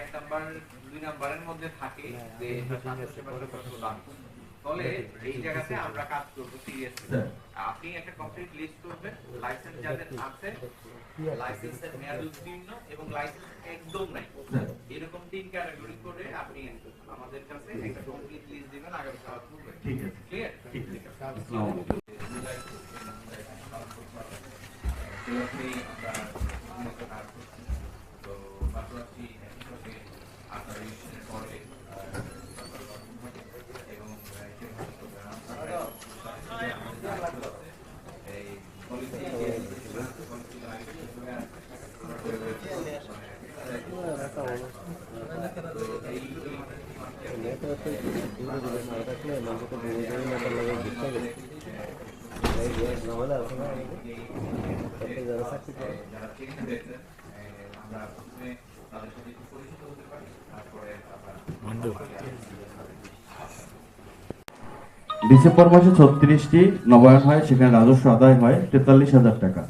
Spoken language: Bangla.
এক নাম্বার দুই নাম্বারের মধ্যে থাকে যে এটা ফলে এই জায়গাতে আমরা কাজ করব সিরিয়াসলি আপনি একটা কমপ্লিট লিস্ট করবেন লাইসেন্স যাদের আছে লাইসেন্সের মেয়াদ উত্তীর্ণ এবং লাইসেন্স একদম নাই। এরকম তিন ক্যাটাগরি করে আপনি আমাদের কাছে একটা কমপ্লিট লিস্ট দিবেন আগামী করবেন ঠিক আছে। ক্লিয়ার ঠিক আছে। আসসালামু আলাইকুম। আমরা প্রথমে তাদের সাথে পরিচিত হতে পারি ডিসেম্বর মাসে ছত্রিশটি নবায়ন হয় সেখানে রাজস্ব আদায় হয় তেতাল্লিশ হাজার টাকা।